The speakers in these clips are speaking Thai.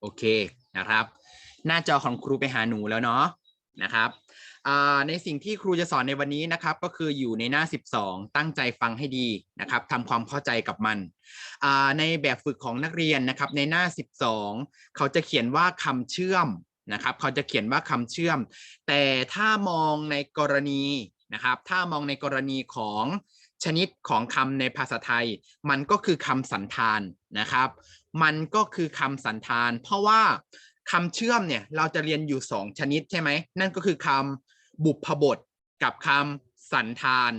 โอเคนะครับ หน้าจอของครูไปหาหนูแล้วเนาะนะครับในสิ่งที่ครูจะสอนในวันนี้นะครับ ก็คืออยู่ในหน้า 12 ตั้งใจฟังให้ดีนะครับทำความเข้าใจกับมัน ในแบบฝึกของนักเรียนนะครับในหน้า 12 เขาจะเขียนว่าคำเชื่อมนะครับ เขาจะเขียนว่าคำเชื่อม แต่ถ้ามองในกรณีนะครับ ถ้ามองในกรณีของชนิดของคำในภาษาไทย มันก็คือคำสันธานนะครับ มันก็คือคำสันธาน เพราะว่าคำเชื่อมเนี่ยเราจะเรียนอยู่2ชนิดใช่ไหม นั่นก็คือคำบุพบทกับคำสันธาน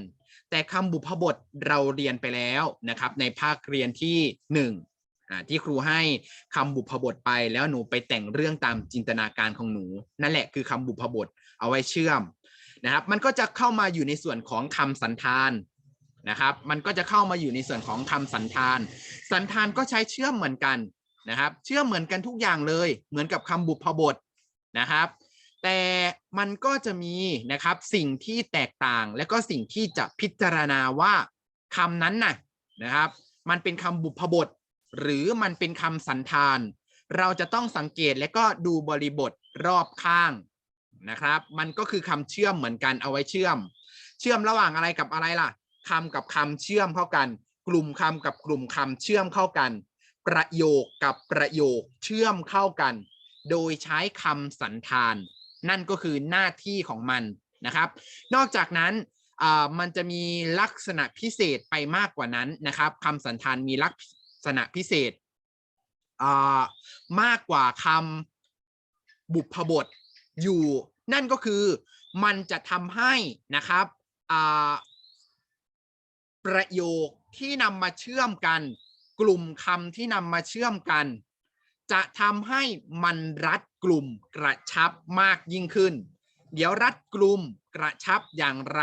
แต่คำบุพบทเราเรียนไปแล้วนะครับในภาคเรียนที่1อ่าที่ครูให้คำบุพบทไปแล้วหนูไปแต่งเรื่องตามจินตนาการของหนู นั่นแหละคือคำบุพบทเอาไว้เชื่อมนะครับมันก็จะเข้ามาอยู่ในส่วนของคำสันธาน นะครับ มันก็จะเข้ามาอยู่ในส่วนของคำสันธาน สันธานก็ใช้เชื่อมเหมือนกันนะครับ เชื่อมเหมือนกันทุกอย่างเลย เหมือนกับคำบุพบทนะครับ แต่มันก็จะมีนะครับสิ่งที่แตกต่างและก็สิ่งที่จะพิจารณาว่าคำนั้นนะนะครับ มันเป็นคำบุพบท หรือมันเป็นคำสันธาน เราจะต้องสังเกตและก็ดูบริบทรอบข้างนะครับ มันก็คือคำเชื่อมเหมือนกันเอาไว้เชื่อม เชื่อมระหว่างอะไรกับอะไรล่ะ คำกับคำเชื่อมเข้ากัน กลุ่มคำกับกลุ่มคำเชื่อมเข้ากัน ประโยคกับประโยคเชื่อมเข้ากัน โดยใช้คำสันธาน นั่นก็คือหน้าที่ของมันนะครับ นอกจากนั้นมันจะมีลักษณะพิเศษไปมากกว่านั้นนะครับคำสันธานมีลักษณะพิเศษมากกว่าคำบุพบทอยู่ นั่นก็คือมันจะทำให้นะครับ ประโยคที่นำมาเชื่อมกัน กลุ่มคำที่นำมาเชื่อมกัน จะทำให้มันรัดกลุ่มกระชับมากยิ่งขึ้น เดี๋ยวรัดกลุ่มกระชับอย่างไร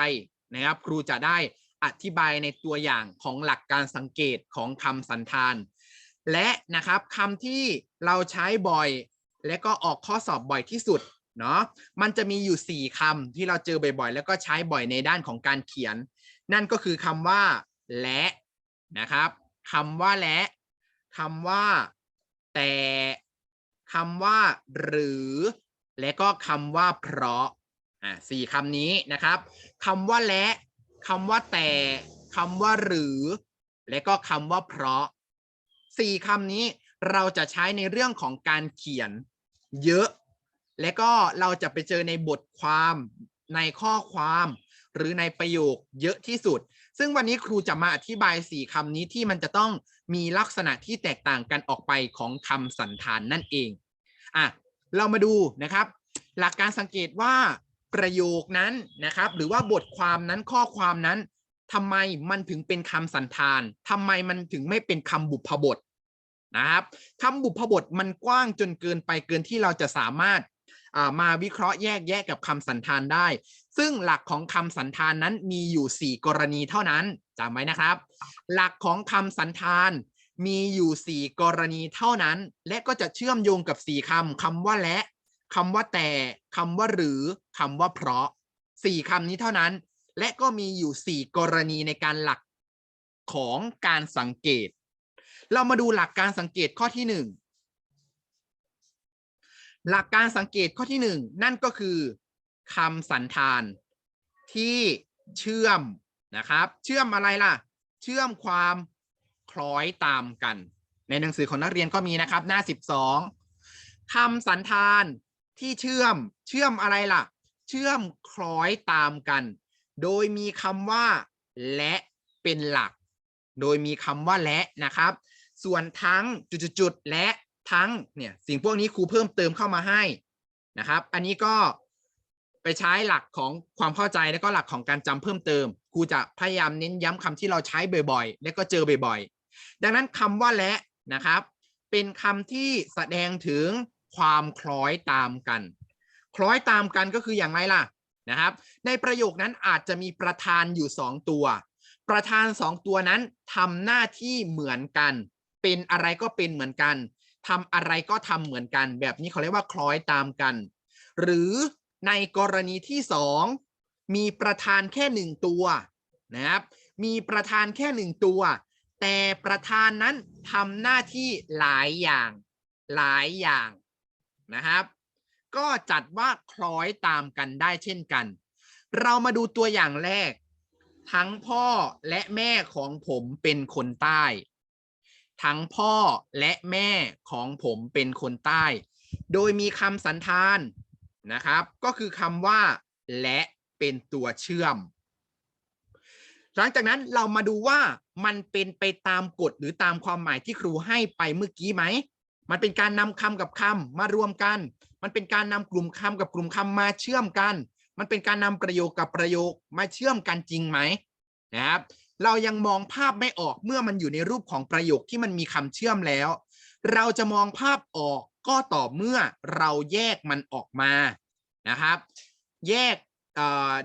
นะครับครูจะได้อธิบายในตัวอย่างของหลักการสังเกตของคำสันธาน และนะครับคำที่เราใช้บ่อย และก็ออกข้อสอบบ่อยที่สุดเนาะมันจะมีอยู่ 4คำที่เราเจอบ่อยๆ แล้วก็ใช้บ่อยในด้านของการเขียน นั่นก็คือคำว่า และนะครับคำว่าและคำว่า แต่คำว่า หรือ และก็คำว่าเพราะอ่าสี่คำนี้นะครับคำว่าและคำว่าแต่คำว่าหรือ และก็คำว่าเพราะสี่คำนี้เราจะใช้ในเรื่องของการเขียนเยอะ และก็เราจะไปเจอในบทความในข้อความ หรือในประโยคเยอะที่สุด ซึ่งวันนี้ครูจะมาอธิบายสี่คำนี้ที่มันจะต้องมีลักษณะที่แตกต่างกันออกไปของคำสันธานนั่นเองอะเรามาดูนะครับ หลักการสังเกตว่าประโยคนั้นนะครับ หรือว่าบทความนั้นข้อความนั้นทำไมมันถึงเป็นคำสันธานทำไมมันถึงไม่เป็นคำบุพบทนะครับคำบุพบทมันกว้างจนเกินไปเกินที่เราจะสามารถมาวิเคราะห์แยกแยะกับคำสันธานได้ ซึ่งหลักของคำสันธานนั้นมีอยู่ 4 กรณีเท่านั้นจำไว้นะครับ หลักของคำสันธานมีอยู่ 4 กรณีเท่านั้น และก็จะเชื่อมโยงกับ 4คำคำว่าและคำว่าแต่คำว่าหรือคำว่าเพราะ 4คำนี้เท่านั้น และก็มีอยู่ 4 กรณีในการหลักของการสังเกต เรามาดูหลักการสังเกตข้อที่ 1 หลักการสังเกตข้อที่ 1 นั่นก็คือ คำสันธานที่เชื่อมนะครับ เชื่อมอะไรล่ะ เชื่อมความคล้อยตามกัน ในหนังสือของนักเรียนก็มีนะครับ หน้า 12คำสันธานที่เชื่อม เชื่อมอะไรล่ะ เชื่อมคล้อยตามกัน โดยมีคำว่า และเป็นหลัก โดยมีคำว่าและนะครับ ส่วนทั้งจุดๆและทั้งเนี่ยสิ่งพวกนี้ครูเพิ่มเติมเข้ามาให้นะครับ อันนี้ก็ ไปใช้หลักของความเข้าใจและก็หลักของการจำเพิ่มเติมครูจะพยายามเน้นย้ำคำที่เราใช้บ่อยๆ และก็เจอบ่อยๆ ดังนั้นคำว่าและนะครับ เป็นคำที่แสดงถึงความคล้อยตามกัน คล้อยตามกันก็คืออย่างไรล่ะนะครับ ในประโยคนั้นอาจจะมีประธานอยู่สองตัว ประธานสองตัวนั้นทำหน้าที่เหมือนกัน เป็นอะไรก็เป็นเหมือนกันทำอะไรก็ทำเหมือนกัน แบบนี้เขาเรียกว่าคล้อยตามกัน หรือ ในกรณีที่สองมีประธานแค่หนึ่งตัวนะครับ มีประธานแค่หนึ่งตัว แต่ประธานนั้นทำหน้าที่หลายอย่างหลายอย่างนะครับ ก็จัดว่าคล้อยตามกันได้เช่นกัน เรามาดูตัวอย่างแรก ทั้งพ่อและแม่ของผมเป็นคนใต้ ทั้งพ่อและแม่ของผมเป็นคนใต้ โดยมีคำสันธาน นะครับ ก็คือคำว่า และเป็นตัวเชื่อม หลังจากนั้นเรามาดูว่ามันเป็นไปตามกฎหรือตามความหมายที่ครูให้ไปเมื่อกี้ไหม มันเป็นการนำคำกับคำมารวมกัน มันเป็นการนำกลุ่มคำกับกลุ่มคำมาเชื่อมกัน มันเป็นการนำประโยคกับประโยคมาเชื่อมกันจริงไหมนะครับ เรายังมองภาพไม่ออกเมื่อมันอยู่ในรูปของประโยคที่มันมีคำเชื่อมแล้ว เราจะมองภาพออก ก็ต่อเมื่อเราแยกมันออกมานะครับ แยก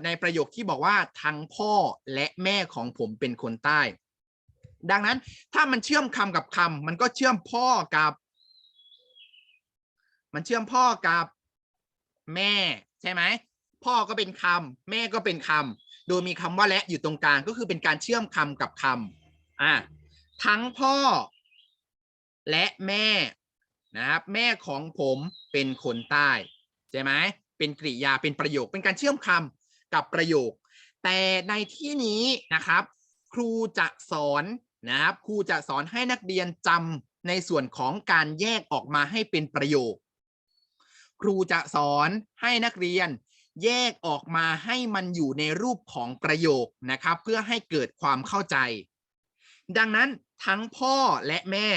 ในประโยคที่บอกว่าทั้งพ่อและแม่ของผมเป็นคนใต้ ดังนั้นถ้ามันเชื่อมคำกับคำมันก็เชื่อมพ่อกับ มันเชื่อมพ่อกับแม่ใช่ไหมพ่อก็เป็นคำแม่ก็เป็นคำโดยมีคำว่าและอยู่ตรงกลางก็คือเป็นการเชื่อมคำกับคำอะทั้งพ่อและแม่ นะครับแม่ของผมเป็นคนใต้ใช่ไหมเป็นกริยาเป็นประโยคเป็นการเชื่อมคำกับประโยค แต่ในที่นี้นะครับ ครูจะสอนนะครับครูจะสอนให้นักเรียนจำในส่วนของการแยกออกมาให้เป็นประโยค ครูจะสอนให้นักเรียนแยกออกมาให้มันอยู่ในรูปของประโยคนะครับ เพื่อให้เกิดความเข้าใจ ดังนั้นทั้งพ่อและแม่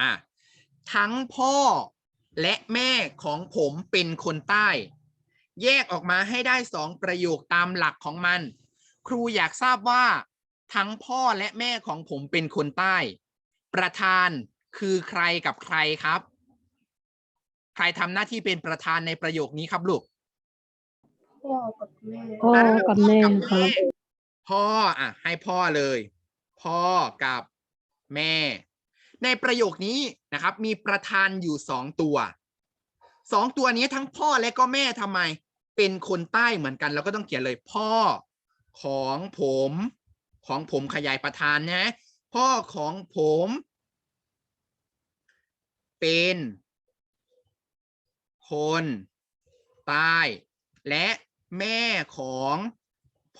อะทั้งพ่อและแม่ของผมเป็นคนใต้ แยกออกมาให้ได้สองประโยคตามหลักของมัน ครูอยากทราบว่า ทั้งพ่อและแม่ของผมเป็นคนใต้ ประธานคือใครกับใครครับ ใครทำหน้าที่เป็นประธานในประโยคนี้ครับลูกพ่อกับแม่พ่อกับแม่ครับพ่ออะ ให้พ่อเลย พ่อกับแม่ ในประโยคนี้นะครับมีประธานอยู่สองตัวสองตัวนี้ทั้งพ่อและก็แม่ทำไม เป็นคนใต้เหมือนกันเราก็ต้องเขียนเลยพ่อของผมของผมขยายประธานนะพ่อของผม เป็น คนใต้ และแม่ของ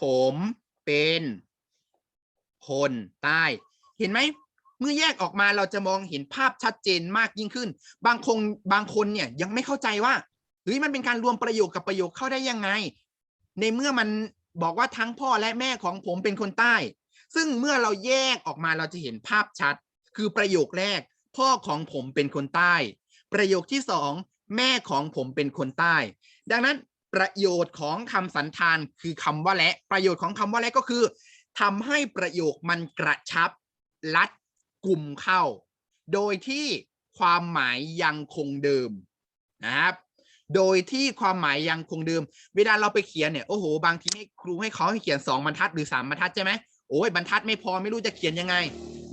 ผมเป็น คนใต้ เห็นไหม มื่อแยกออกมาเราจะมองเห็นภาพชัดเจนมากยิ่งขึ้น บางคงบางคนเนี่ยยังไม่เข้าใจว่าเฮ้ยมันเป็นการรวมประโยคกับประโยคเข้าได้ยังไง ในเมื่อมันบอกว่าทั้งพ่อและแม่ของผมเป็นคนใต้ ซึ่งเมื่อเราแยกออกมาเราจะเห็นภาพชัด คือประโยคแรก พ่อของผมเป็นคนใต้ ประโยคที่สองแม่ของผมเป็นคนใต้ ดังนั้นประโยชน์ของคำสันธานคือคำว่าและ ประโยชน์ของคำว่าและก็คือทำให้ประโยคมันกระชับรัด กลุ่มเข้า โดยที่ความหมายยังคงเดิมนะครับ โดยที่ความหมายยังคงเดิม เวลาเราไปเขียนเนี่ยโอ้โหบางทีให้ครูให้เขาให้เขียนสองบรรทัดหรือสามบรรทัดใช่ไหมโอ้ยบรรทัดไม่พอไม่รู้จะเขียนยังไง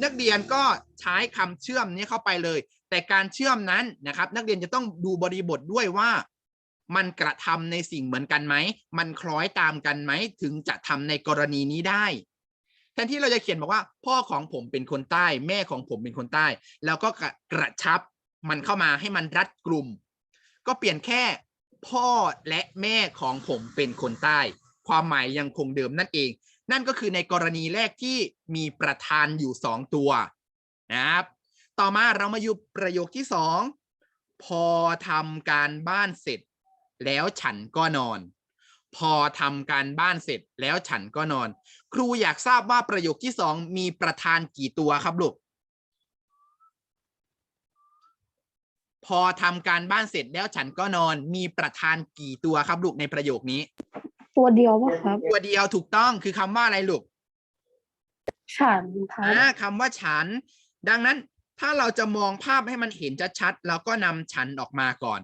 นักเรียนก็ใช้คำเชื่อมนี้เข้าไปเลย แต่การเชื่อมนั้นนะครับ นักเรียนจะต้องดูบริบทด้วยว่ามันกระทำในสิ่งเหมือนกันไหม มันคล้อยตามกันไหม ถึงจะทำในกรณีนี้ได้ แทนที่เราจะเขียนบอกว่า พ่อของผมเป็นคนใต้ แม่ของผมเป็นคนใต้ แล้วก็กระกระชับมันเข้ามาให้มันรัดกลุ่ม ก็เปลี่ยนแค่พ่อและแม่ของผมเป็นคนใต้ ความหมายยังคงเดิมนั่นเอง นั่นก็คือในกรณีแรกที่มีประธานอยู่สองตัวนะครับต่อมาเรามาอยู่ประโยคที่สองพอทำการบ้านเสร็จ แล้วฉันก็นอน พอทำการบ้านเสร็จแล้วฉันก็นอน ครูอยากทราบว่าประโยคที่สองมีประธานกี่ตัวครับลูก พอทำการบ้านเสร็จแล้วฉันก็นอนมีประธานกี่ตัวครับลูกในประโยคนี้ ตัวเดียวปะครับ ตัวเดียวถูกต้องคือคำว่าอะไรลูกฉันครับอ่าคำว่าฉัน ดังนั้นถ้าเราจะมองภาพให้มันเห็นชัดๆเราก็นำฉันออกมาก่อน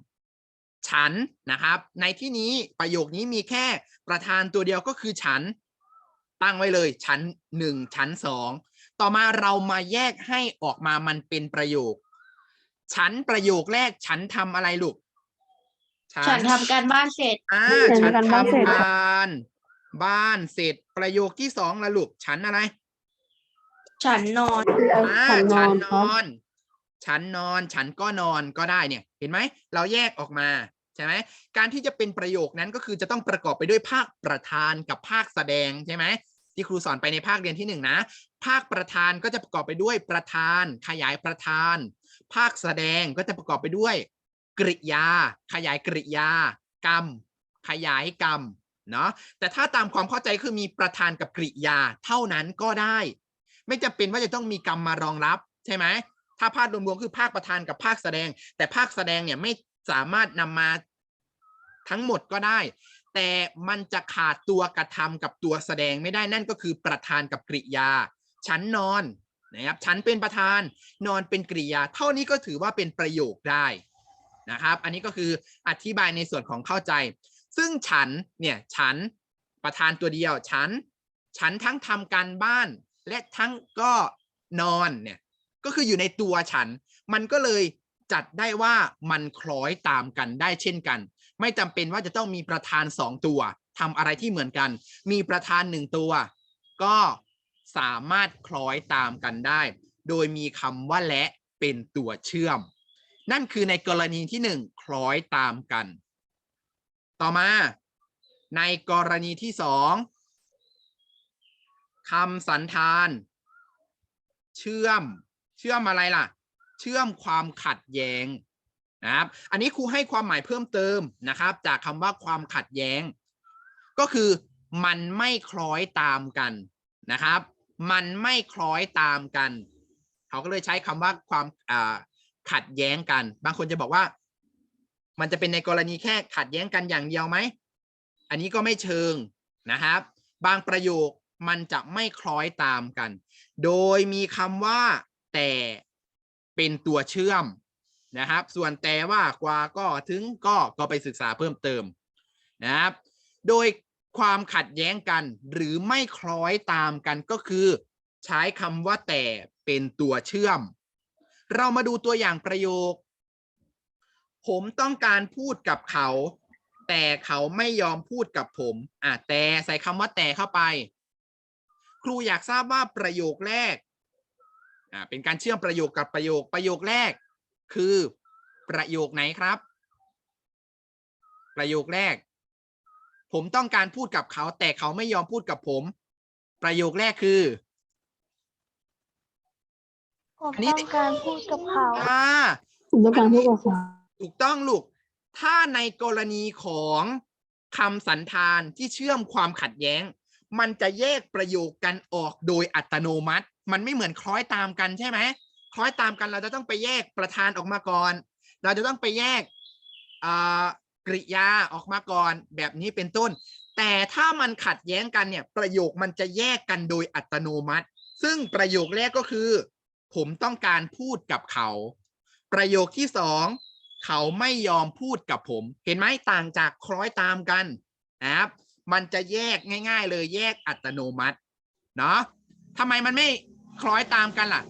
ฉันนะครับ ในที่นี้ประโยคนี้มีแค่ประธานตัวเดียวก็คือฉัน ตั้งไว้เลยฉันหนึ่งฉันสองต่อมาเรามาแยกให้ออกมามันเป็นประโยคฉันประโยคแรกฉันทำอะไรลูกฉันทำการบ้านเสร็จอ่าฉัฉันนทำบ้านเสร็จทำการบ้านเสร็จประโยคที่สองละลูกฉันอะไร ฉันนอนอ่าฉันนฉัอนนนครับอน ฉันนอน ฉันก็นอนก็ได้เนี่ย เห็นไหม เราแยกออกมา ใช่ไหมการที่จะเป็นประโยคนั้นก็คือจะต้องประกอบไปด้วยภาคประธานกับภาคแสดงใช่ไหมที่ครูสอนไปในภาคเรียนที่หนึ่งนะภาคประธานก็จะประกอบไปด้วยประธาน ขยายประธาน ภาคแสดงก็จะประกอบไปด้วย กริยา ขยายกริยา กรรม ขยายกรรมเนาะแต่ถ้าตามความเข้าใจคือมีประธานกับกริยาเท่านั้นก็ได้ ไม่จำเป็นว่าจะต้องมีกรรมมารองรับใช่ไหมถ้าภาครวมๆคือภาคประธานกับภาคแสดง แต่ภาคแสดงเนี่ยไม่ สามารถนำมาทั้งหมดก็ได้ แต่มันจะขาดตัวกระทำกับตัวแสดงไม่ได้นั่นก็คือประธานกับกริยา ฉันนอนนะครับฉันเป็นประธานนอนเป็นกริยา เท่านี้ก็ถือว่าเป็นประโยคได้นะครับ อันนี้ก็คืออธิบายในส่วนของเข้าใจ ซึ่งฉันเนี่ยฉันประธานตัวเดียว ฉัน ฉันทั้งทำการบ้าน และทั้งก็นอนเนี่ยก็คืออยู่ในตัวฉัน มันก็เลย จัดได้ว่ามันคล้อยตามกันได้เช่นกัน ไม่จำเป็นว่าจะต้องมีประธานสองตัวทำอะไรที่เหมือนกัน มีประธานหนึ่งตัว ก็สามารถคล้อยตามกันได้ โดยมีคำว่าและเป็นตัวเชื่อม นั่นคือในกรณีที่หนึ่งคล้อยตามกัน ต่อมาในกรณีที่สองคำสันธาน เชื่อม เชื่อมอะไรล่ะ เชื่อมความขัดแย้งนะครับ อันนี้ครูให้ความหมายเพิ่มเติมนะครับ จากคำว่าความขัดแย้ง ก็คือมันไม่คล้อยตามกันนะครับ มันไม่คล้อยตามกัน เขาก็เลยใช้คำว่าความอ่าขัดแย้งกัน บางคนจะบอกว่า มันจะเป็นในกรณีแค่ขัดแย้งกันอย่างเดียวไหม อันนี้ก็ไม่เชิงนะครับ บางประโยคมันจะไม่คล้อยตามกัน โดยมีคำว่าแต่ เป็นตัวเชื่อมนะครับ ส่วนแต่ว่ากว่าก็ถึงก็ก็ไปศึกษาเพิ่มเติมนะครับ โดยความขัดแย้งกันหรือไม่คล้อยตามกันก็คือ ใช้คำว่าแต่เป็นตัวเชื่อม เรามาดูตัวอย่างประโยค ผมต้องการพูดกับเขา แต่เขาไม่ยอมพูดกับผมอะแต่ใส่คำว่าแต่เข้าไป ครูอยากทราบว่าประโยคแรก อ่าเป็นการเชื่อมประโยคกับประโยคประโยคแรก คือประโยคไหนครับ ประโยคแรก ผมต้องการพูดกับเขา แต่เขาไม่ยอมพูดกับผม ประโยคแรกคือผมอันนี้ต้องการพูดกับเขาอ่าผมต้องการพูดกับเขาถูกต้องลูก ถ้าในกรณีของคำสันธานที่เชื่อมความขัดแย้ง มันจะแยกประโยคกันออกโดยอัตโนมัติ มันไม่เหมือนคล้อยตามกันใช่ไหมคล้อยตามกันเราจะต้องไปแยกประธานออกมาก่อน เราจะต้องไปแยกกริยาออกมาก่อนแบบนี้เป็นต้น แต่ถ้ามันขัดแย้งกันเนี่ยประโยคมันจะแยกกันโดยอัตโนมัติ ซึ่งประโยคแรกก็คือ ผมต้องการพูดกับเขา ประโยคที่สองเขาไม่ยอมพูดกับผม เห็นไหมต่างจากคล้อยตามกันนะครับมันจะแยกง่าย ๆ เลยแยกอัตโนมัติเนาะทำไมมันไม่ คล้อยตามกันล่ะ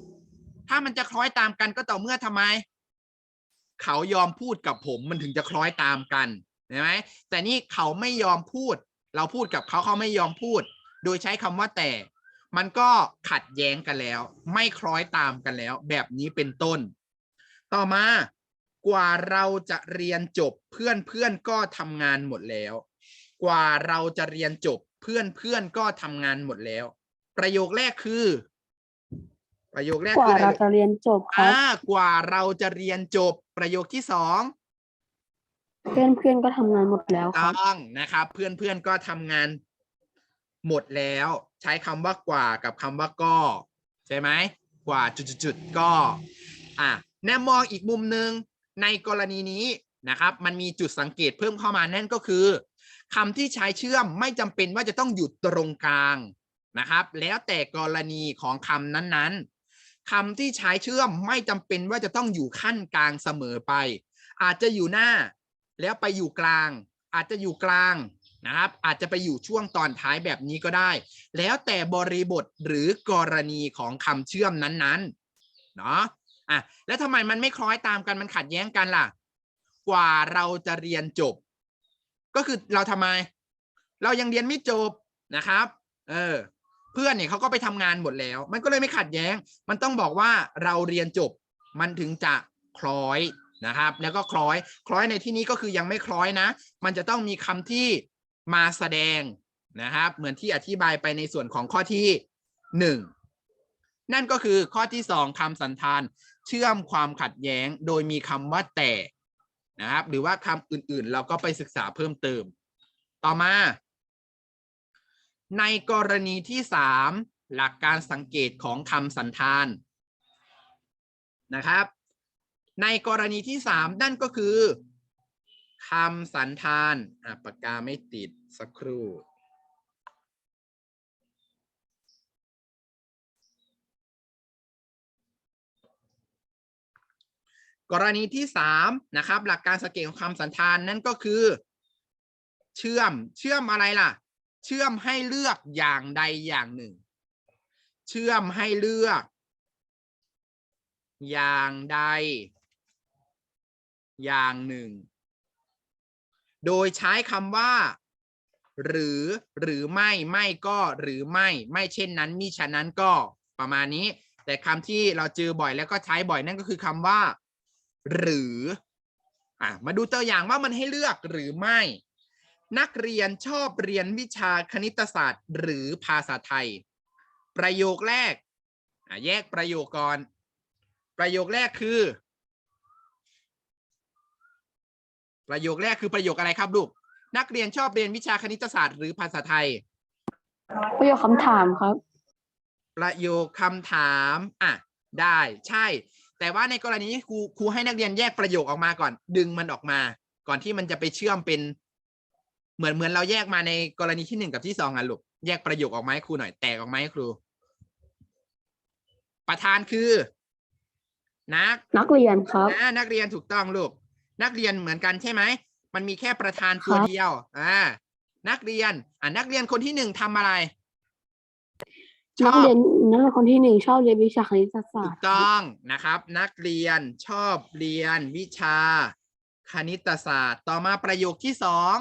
ถ้ามันจะคล้อยตามกันก็ต่อเมื่อทำไม เขายอมพูดกับผมมันถึงจะคล้อยตามกันเห็นไหมแต่นี่เขาไม่ยอมพูด เราพูดกับเขาเขาไม่ยอมพูด โดยใช้คำว่าแต่ มันก็ขัดแย้งกันแล้ว ไม่คล้อยตามกันแล้ว แบบนี้เป็นต้น ต่อมากว่าเราจะเรียนจบเพื่อนเพื่อนก็ทำงานหมดแล้ว กว่าเราจะเรียนจบเพื่อนเพื่อนก็ทำงานหมดแล้ว ประโยคแรกคือ ประโยคแรกกว่าคืออะไรเราจะเรียนจบครับอ่ากว่าเราจะเรียนจบประโยคที่สอง เพื่อนเพื่อนๆก็ทำงานหมดแล้วครับต้องนะครับ เพื่อนเพื่อนก็ทำงานหมดแล้ว ใช้คำว่ากว่ากับคำว่าก็ ใช่ไหมกว่าจุดๆๆก็ อะแนมมองอีกมุมหนึ่งในกรณีนี้นะครับ มันมีจุดสังเกตเพิ่มเข้ามานั่นก็คือคำที่ใช้เชื่อมไม่จำเป็นว่าจะต้องอยู่ตรงกลางนะครับ แล้วแต่กรณีของคำนั้นๆ คำที่ใช้เชื่อมไม่จำเป็นว่าจะต้องอยู่ขั้นกลางเสมอไป อาจจะอยู่หน้าแล้วไปอยู่กลาง อาจจะอยู่กลางนะครับ อาจจะไปอยู่ช่วงตอนท้ายแบบนี้ก็ได้ แล้วแต่บริบทหรือกรณีของคำเชื่อมนั้นๆเนาะอะแล้วทำไมมันไม่คล้อยตามกันมันขัดแย้งกันล่ะ กว่าเราจะเรียนจบ ก็คือเราทำไม เรายังเรียนไม่จบนะครับ เออ พื่อนเนี่ยเขาก็ไปทำงานหมดแล้ว มันก็เลยไม่ขัดแย้ง มันต้องบอกว่าเราเรียนจบมันถึงจะคล้อยนะครับ แล้วก็คล้อยคล้อยในที่นี้ก็คือยังไม่คล้อยนะ มันจะต้องมีคำที่มาแสดงนะครับ เหมือนที่อธิบายไปในส่วนของข้อที่หนึ่งนั่นก็คือข้อที่สองคำสันธานเชื่อมความขัดแย้งโดยมีคำว่าแต่นะครับ หรือว่าคำอื่นๆ เราก็ไปศึกษาเพิ่มเติม ต่อมา ในกรณีที่สามหลักการสังเกตของคำสันธานนะครับ ในกรณีที่สามนั่นก็คือคำสันธานอะปากกาไม่ติดสักครู่กรณีที่สามนะครับหลักการสังเกตของคำสันธานนั่นก็คือ เชื่อมเชื่อมอะไรล่ะ เชื่อมให้เลือกอย่างใดอย่างหนึ่ง เชื่อมให้เลือก อย่างใด อย่างหนึ่ง โดยใช้คำว่า หรือหรือไม่ไม่ก็หรือไม่ไม่เช่นนั้นมิฉะนั้นก็ประมาณนี้ แต่คำที่เราเจอบ่อยแล้วก็ใช้บ่อยนั่นก็คือคำว่า หรืออะมาดูตัวอย่างว่ามันให้เลือกหรือไม่ นักเรียนชอบเรียนวิชาคณิตศาสตร์ หรือภาษาไทย ประโยคแรกอะแยกประโยคก่อน ประโยคแรกคือ ประโยคแรกคือประโยคอะไรครับลูก นักเรียนชอบเรียนวิชาคณิตศาสตร์ หรือภาษาไทย ประโยคคำถามครับ ประโยคคำถามอะได้ใช่ แต่ว่าในกรณีนี้ครูครูให้นักเรียนแยกประโยคออกมาก่อน ดึงมันออกมา ก่อนที่มันจะไปเชื่อมเป็น เหมือนเหมือนเราแยกมาในกรณีที่หนึ่งกับที่สองอะลูกแยกประโยคออกมาให้ครูหน่อยแตกออกมาให้ครู ประธานคือ นักนักเรียนครับอ่านักเรียนถูกต้องลูก นักเรียนเหมือนกันใช่ไหมมันมีแค่ประธานตัวครับเดียวอ่านักเรียนอ่านักเรียนคนที่หนึ่งทำอะไรชนัอกบเรียนนักเรียนคนที่หนึ่งชอบเรียนวิชาคณิตศาถูสตกร์ต้องนะครับ นักเรียนชอบเรียนวิชาคณิตศาสตร์ ต่อมาประโยคที่สอง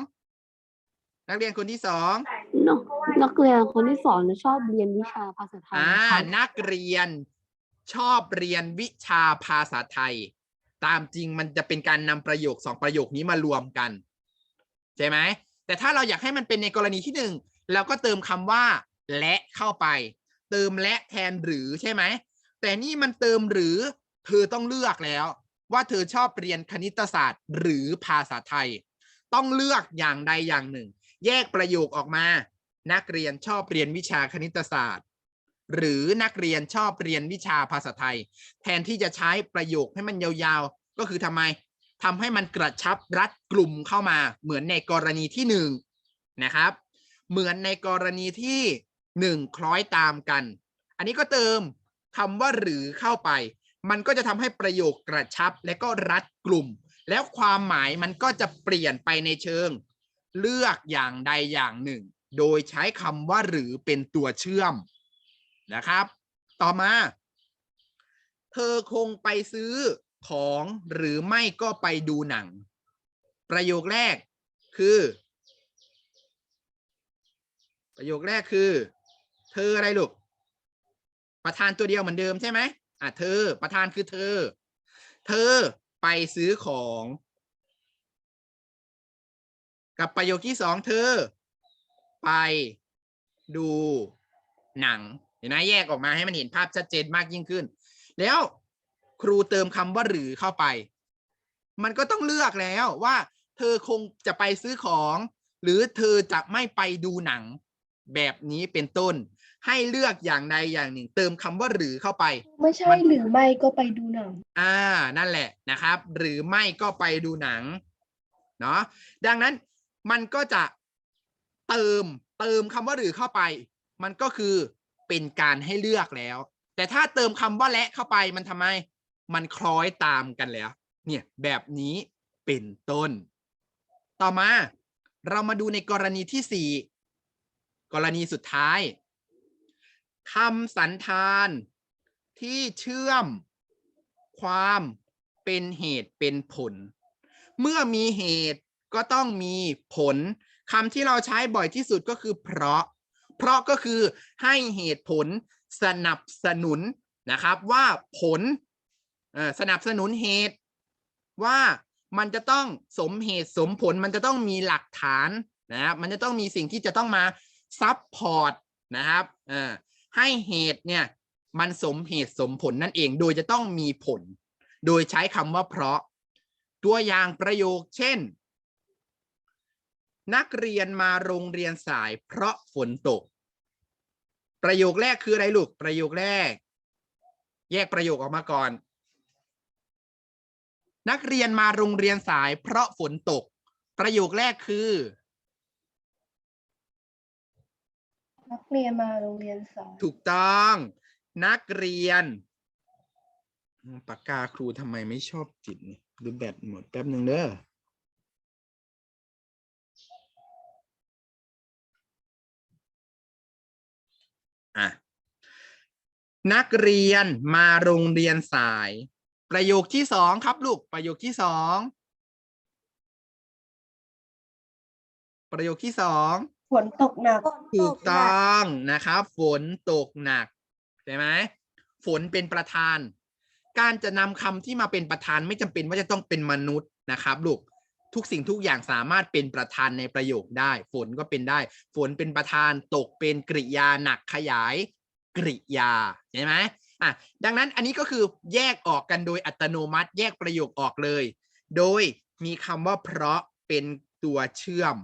นักเรียนคนที่สองนักนักเรียนคนที่สองชอบเรียนวิชาภาษาไทยอ่าครับนักเรียนชอบเรียนวิชาภาษาไทย ตามจริงมันจะเป็นการนำประโยคสองประโยคนี้มารวมกัน ใช่ไหม แต่ถ้าเราอยากให้มันเป็นในกรณีที่หนึ่งเราก็เติมคำว่า และเข้าไป เติมและแทนหรือใช่ไหม แต่นี่มันเติมหรือเธอต้องเลือกแล้ว ว่าเธอชอบเรียนคณิตศาสตร์หรือภาษาไทย ต้องเลือกอย่างใดอย่างหนึ่ง แยกประโยคออกมา นักเรียนชอบเรียนวิชาคณิตศาสตร์ หรือนักเรียนชอบเรียนวิชาภาษาไทย แทนที่จะใช้ประโยคให้มันยาวๆ ก็คือทำไมทำให้มันกระชับรัดกลุ่มเข้ามา เหมือนในกรณีที่หนึ่งนะครับ เหมือนในกรณีที่หนึ่งคล้อยตามกัน อันนี้ก็เติมคำว่าหรือเข้าไป มันก็จะทำให้ประโยคกระชับและก็รัดกลุ่ม แล้วความหมายมันก็จะเปลี่ยนไปในเชิง เลือกอย่างใดอย่างหนึ่ง โดยใช้คำว่าหรือเป็นตัวเชื่อมนะครับ ต่อมา เธอคงไปซื้อของหรือไม่ก็ไปดูหนัง ประโยคแรกคือ ประโยคแรกคือ เธออะไรลูกประธานตัวเดียวเหมือนเดิมใช่ไหมอะเธอประธานคือเธอ เธอไปซื้อของ กับประโยคที่สองเธอ ไปดูหนัง เห็นไหมแยกออกมาให้มันเห็นภาพชัดเจนมากยิ่งขึ้น แล้วครูเติมคำว่าหรือเข้าไป มันก็ต้องเลือกแล้วว่า เธอคงจะไปซื้อของ หรือเธอจะไม่ไปดูหนัง แบบนี้เป็นต้น ให้เลือกอย่างใดอย่างหนึ่ง เติมคำว่าหรือเข้าไป ไม่ใช่มันหรือไม่ก็ไปดูหนัง อ่า นั่นแหละนะครับ หรือไม่ก็ไปดูหนัง เนาะดังนั้น มันก็จะเติมเติมคำว่าหรือเข้าไป มันก็คือเป็นการให้เลือกแล้ว แต่ถ้าเติมคำว่าและเข้าไปมันทำไม มันคล้อยตามกันแล้ว เนี่ยแบบนี้เป็นต้น ต่อมาเรามาดูในกรณีที่สี่กรณีสุดท้ายคำสันธานที่เชื่อมความเป็นเหตุเป็นผล เมื่อมีเหตุ ก็ต้องมีผลคำที่เราใช้บ่อยที่สุดก็คือเพราะ เพราะก็คือให้เหตุผลสนับสนุนนะครับว่าผลสนับสนุนเหตุ ว่ามันจะต้องสมเหตุสมผลมันจะต้องมีหลักฐานนะครับมันจะต้องมีสิ่งที่จะต้องมาซับพอร์ตนะครับให้เหตุเนี่ยมันสมเหตุสมผลนั่นเอง โดยจะต้องมีผล โดยใช้คำว่าเพราะ ตัวอย่างประโยคเช่น นักเรียนมาโรงเรียนสาย เพราะฝนตก ประโยคแรกคืออะไรลูก ประโยคแรก แยกประโยคออกมาก่อน นักเรียนมาโรงเรียนสาย เพราะฝนตก ประโยคแรกคือ นักเรียนมาโรงเรียนสายถูกต้อง นักเรียนอืมปากกาครูทำไมไม่ชอบจิตนี่หรือแบตหมดแป๊บหนึ่งเด้ออะ นักเรียนมาโรงเรียนสาย ประโยคที่สองครับลูก ประโยคที่สองประโยคที่สองฝนตกหนักถูกต้องนะครับ ฝนตกหนักใช่ไหมฝนเป็นประธาน การจะนำคำที่มาเป็นประธานไม่จำเป็นว่าจะต้องเป็นมนุษย์นะครับลูกทุกสิ่งทุกอย่างสามารถเป็นประธานในประโยคได้ ฝนก็เป็นได้ ฝนเป็นประธานตกเป็นกริยาหนักขยาย กริยาใช่ไหมอะดังนั้นอันนี้ก็คือแยกออกกันโดยอัตโนมัติ แยกประโยคออกเลย โดยมีคำว่าเพราะเป็นตัวเชื่อม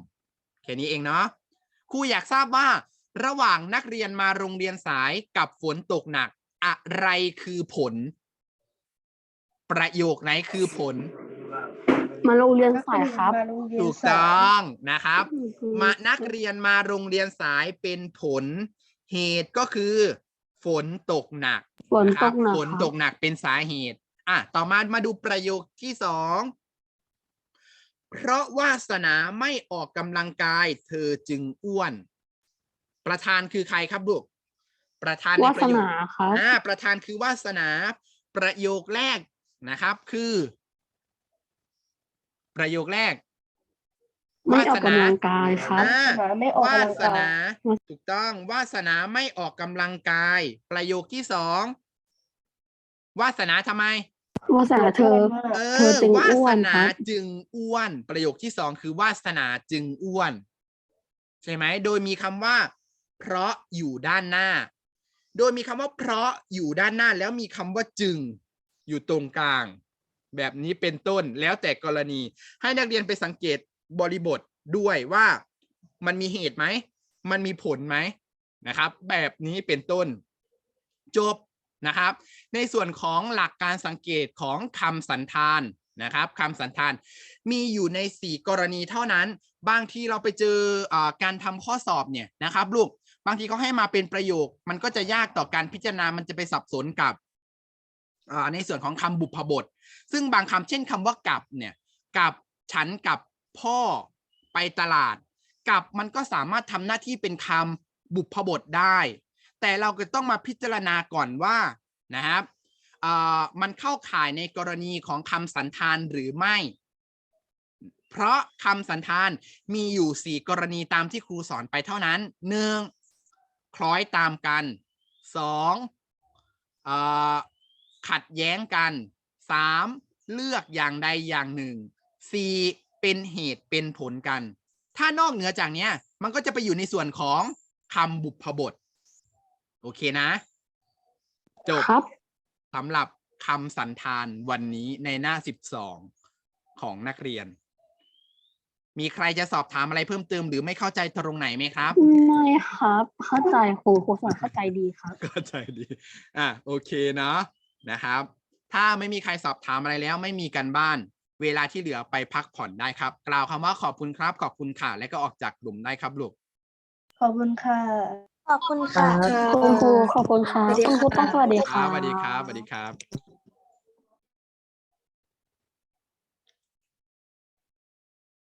แค่นี้เองเนาะครูอยากทราบว่า ระหว่างนักเรียนมาโรงเรียนสายกับฝนตกหนัก อะไรคือผล ประโยคไหนคือผล มาโรงเรียนสายครับนักเรียนมาโรงเรียนถูกสายต้องนะครับ มานักเรียนมาโรงเรียนสายเป็นผล เหตุก็คือ ฝนตกหนักฝนนะคตรับกหนักฝนครับตกหนักเป็นสาเหตุ อะ ต่อมามาดูประโยคที่สองเพราะวาสนาไม่ออกกำลังกาย เธอจึงอ้วน ประธานคือใครครับลูกประธานในวาปสระโยคนาครับอ่าประธานคือวาสนา ประโยคแรกนะครับ คือ ประโยคแรก ไม่ออกกำลังกายครับอ่าหาไม่ออกวากำลังสกายนาถูกต้อง วาสนาไม่ออกกำลังกาย ประโยคที่สองวาสนาทำไมวาสนาเธอเอเธออจึงวาอ้วสนนาครับจึงอ้วน ประโยคที่สองคือวาสนาจึงอ้วน ใช่ไหม โดยมีคำว่า เพราะอยู่ด้านหน้า โดยมีคำว่า เพราะอยู่ด้านหน้า แล้วมีคำว่าจึง อยู่ตรงกลาง แบบนี้เป็นต้น แล้วแต่กรณี ให้นักเรียนไปสังเกต บริบทด้วยว่ามันมีเหตุไหม มันมีผลไหมนะครับ แบบนี้เป็นต้นจบนะครับ ในส่วนของหลักการสังเกตของคำสันธานนะครับคำสันธานมีอยู่ใน 4 กรณีเท่านั้น บางทีเราไปเจออการทำข้อสอบเนี่ยนะครับลูกบางทีเขาให้มาเป็นประโยค มันก็จะยากต่อการพิจารณามันจะไปสับสนกับในส่วนของคำบุพบท ซึ่งบางคำเช่นคำว่ากับเนี่ยกับฉันกับ พ่อไปตลาด กับมันก็สามารถทำหน้าที่เป็นคำบุพบทได้ แต่เราก็ต้องมาพิจารณาก่อนว่านะครับมันเข้าข่ายในกรณีของคำสันธานหรือไม่ เพราะคำสันธานมีอยู่สี่กรณีตามที่ครูสอนไปเท่านั้นหนึ่งคล้อยตามกันสองขัดแย้งกันสามเลือกอย่างใดอย่างหนึ่งสี่ เป็นเหตุเป็นผลกัน ถ้านอกเหนือจากเนี้ย มันก็จะไปอยู่ในส่วนของคำบุพบท โอเคนะ จบครับสำหรับคำสันธานวันนี้ในหน้าสิบสองของนักเรียน มีใครจะสอบถามอะไรเพิ่มเติมหรือไม่เข้าใจตรงไหนไหมครับ ไม่ครับ เข้าใจครูครูสอนเข้าใจดีครับเข้าใจดี อะโอเคเนาะนะครับ ถ้าไม่มีใครสอบถามอะไรแล้วไม่มีกันบ้าน เวลาที่เหลือไปพักผ่อนได้ครับ กล่าวคำว่าขอบคุณครับ ขอบคุณค่ะ และก็ออกจากกลุ่มได้ครับลูก ขอบคุณค่ะ ขอบคุณค่ะ คุณครูขอบคุณครับคุณครูต้องสวัสดีคครัรับบสวัสดีครับสวัสดีครับ